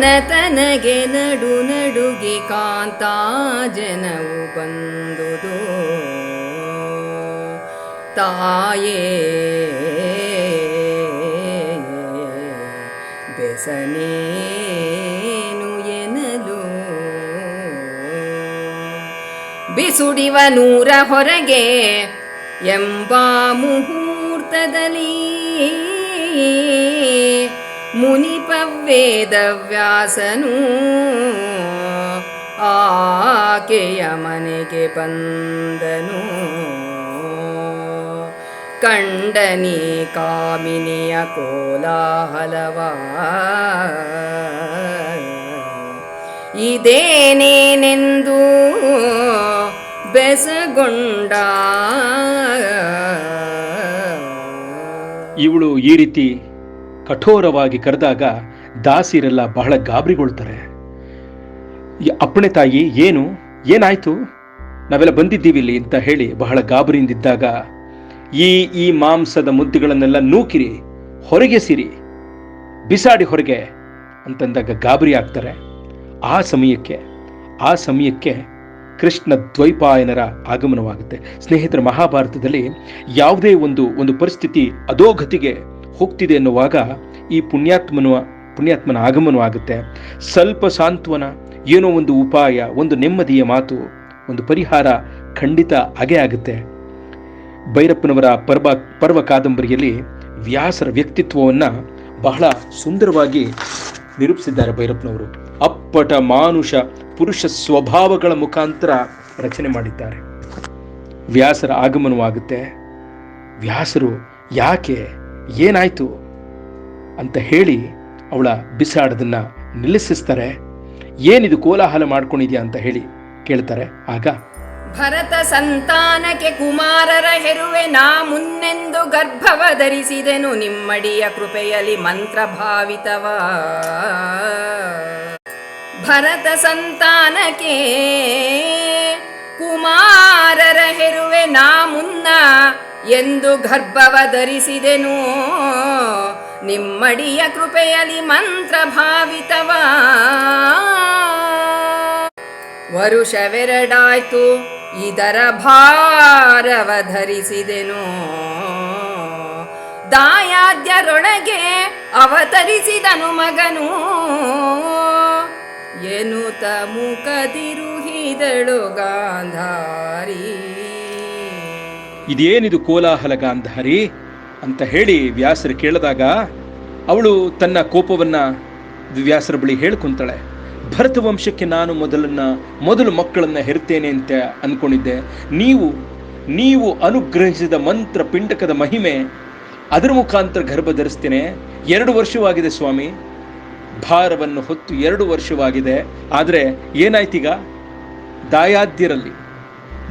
ತನಗೆ ನಡು ನಡುಗೆ ಕಾಂತಾ ಜನವು ಬಂದುದು. ತಾಯೇ ಬೆಸನೇನು ಎನಲು? ಬಿಸುಡಿವ ನೂರ ಹೊರಗೆ ಎಂಬ ಮುಹೂರ್ತದಲ್ಲಿ ಮುನಿಪ ವೇದವ್ಯಾಸನು ಆಕೆಯ ಮನೆಗೆ ಬಂದನು. ಕಂಡನಿ ಕಾಮಿನಿಯ ಕೋಲಾಹಲವ ಇದೇನೇನೆಂದು ಬೆಸಗೊಂಡ ಇವಳು ಈ ರೀತಿ ಕಠೋರವಾಗಿ ಕರೆದಾಗ ದಾಸಿರೆಲ್ಲ ಬಹಳ ಗಾಬರಿಗೊಳ್ತಾರೆ. ಅಪ್ಪಣೆ ತಾಯಿ, ಏನು? ಏನಾಯ್ತು? ನಾವೆಲ್ಲ ಬಂದಿದ್ದೀವಿ ಇಲ್ಲಿ ಅಂತ ಹೇಳಿ ಬಹಳ ಗಾಬರಿಯಿಂದಿದ್ದಾಗ, ಈ ಈ ಮಾಂಸದ ಮುದ್ದೆಗಳನ್ನೆಲ್ಲ ನೂಕಿರಿ, ಹೊರಗೆ ಸಿರಿ, ಬಿಸಾಡಿ ಹೊರಗೆ ಅಂತಂದಾಗ ಗಾಬರಿ ಆಗ್ತಾರೆ. ಆ ಸಮಯಕ್ಕೆ ಆ ಸಮಯಕ್ಕೆ ಕೃಷ್ಣ ದ್ವೈಪಾಯನರ ಆಗಮನವಾಗುತ್ತೆ. ಸ್ನೇಹಿತರ, ಮಹಾಭಾರತದಲ್ಲಿ ಯಾವುದೇ ಒಂದು ಒಂದು ಪರಿಸ್ಥಿತಿ ಅಧೋಗತಿಗೆ ಹೋಗ್ತಿದೆ ಎನ್ನುವಾಗ ಈ ಪುಣ್ಯಾತ್ಮನ ಪುಣ್ಯಾತ್ಮನ ಆಗಮನವಾಗುತ್ತೆ ಸ್ವಲ್ಪ ಸಾಂತ್ವನ, ಏನೋ ಒಂದು ಉಪಾಯ, ಒಂದು ನೆಮ್ಮದಿಯ ಮಾತು, ಒಂದು ಪರಿಹಾರ ಖಂಡಿತ ಆಗೇ ಆಗುತ್ತೆ. ಭೈರಪ್ಪನವರ ಪರ್ವ ಪರ್ವ ಕಾದಂಬರಿಯಲ್ಲಿ ವ್ಯಾಸರ ವ್ಯಕ್ತಿತ್ವವನ್ನು ಬಹಳ ಸುಂದರವಾಗಿ ನಿರೂಪಿಸಿದ್ದಾರೆ ಭೈರಪ್ಪನವರು. ಅಪ್ಪಟ ಮಾನುಷ, ಪುರುಷ ಸ್ವಭಾವಗಳ ಮುಖಾಂತರ ರಚನೆ ಮಾಡಿದ್ದಾರೆ. ವ್ಯಾಸರ ಆಗಮನವಾಗುತ್ತೆ ವ್ಯಾಸರು ಯಾಕೆ ಏನಾಯ್ತು ಅಂತ ಹೇಳಿ ಅವಳ ಬಿಸಾಡದನ್ನ ನಿಲ್ಲಿಸಿಸ್ತಾರೆ. ಏನಿದು ಕೋಲಾಹಲ ಮಾಡ್ಕೊಂಡಿದ್ಯಾ ಅಂತ ಹೇಳಿ ಕೇಳ್ತಾರೆ. ಆಗ ಭರತ ಸಂತಾನಕ್ಕೆ ಕುಮಾರರ ಹೆರುವೆ ನಾ ಮುನ್ನೆಂದು ಗರ್ಭವ ಧರಿಸಿದೆನು ನಿಮ್ಮಡಿಯ ಕೃಪೆಯಲ್ಲಿ ಮಂತ್ರಭಾವಿತವ. ಭರತ ಸಂತಾನಕ್ಕೆ ಕುಮಾರರ ಹೆರುವೆ ನಾ ಮುನ್ನ ಎಂದು ಗರ್ಭವ ಧರಿಸಿದೆನು ನಿಮ್ಮಡಿಯ ಕೃಪೆಯಲ್ಲಿ ಮಂತ್ರಭಾವಿತವ. ವರುಷವೆರಡಾಯ್ತು, ಇದರ ಭಾರವ ಧರಿಸಿದೆನು ದಾಯಾದ್ಯರೊಳಗೆ ಅವತರಿಸಿದನು ಮಗನು. ಎನ್ನುತ್ತ ಮುಖದಿರುಹಿದಳು ಗಾಂಧಾರಿ. ಇದೇನಿದು ಕೋಲಾಹಲ ಗಾಂಧಾರಿ? ಅಂತ ಹೇಳಿ ವ್ಯಾಸರು ಕೇಳಿದಾಗ, ಅವಳು ತನ್ನ ಕೋಪವನ್ನ ವ್ಯಾಸರ ಬಳಿ ಹೇಳ್ಕೊಂತಾಳೆ. ಭರತ ವಂಶಕ್ಕೆ ನಾನು ಮೊದಲನ್ನ, ಮೊದಲು ಮಕ್ಕಳನ್ನ ಹೆರ್ತೇನೆ ಅಂತ ಅನ್ಕೊಂಡಿದ್ದೆ. ನೀವು ನೀವು ಅನುಗ್ರಹಿಸಿದ ಮಂತ್ರ ಪಿಂಡಕದ ಮಹಿಮೆ, ಅದರ ಮುಖಾಂತರ ಗರ್ಭ ಧರಿಸ್ತೇನೆ. ಎರಡು ವರ್ಷವಾಗಿದೆ ಸ್ವಾಮಿ. ಭಾರವನ್ನು ಹೊತ್ತು ಎರಡು ವರ್ಷವಾಗಿದೆ. ಆದರೆ ಏನಾಯ್ತೀಗ? ದಾಯಾದ್ಯರಲ್ಲಿ.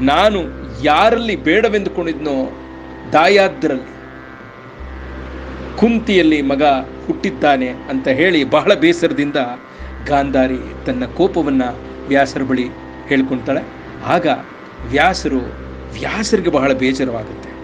ನಾನು ಯಾರಲ್ಲಿ ಬೇಡವೆಂದುಕೊಂಡಿದ್ನೋ ದಾಯಾದ್ರಲ್ಲಿ, ಕುಂತಿಯಲ್ಲಿ ಮಗ ಹುಟ್ಟಿದ್ದಾನೆ ಅಂತ ಹೇಳಿ ಬಹಳ ಬೇಸರದಿಂದ ಗಾಂಧಾರಿ ತನ್ನ ಕೋಪವನ್ನು ವ್ಯಾಸರ ಬಳಿ ಹೇಳ್ಕೊಂತಾಳೆ ಆಗ ವ್ಯಾಸರು, ವ್ಯಾಸರಿಗೆ ಬಹಳ ಬೇಸರವಾಗುತ್ತೆ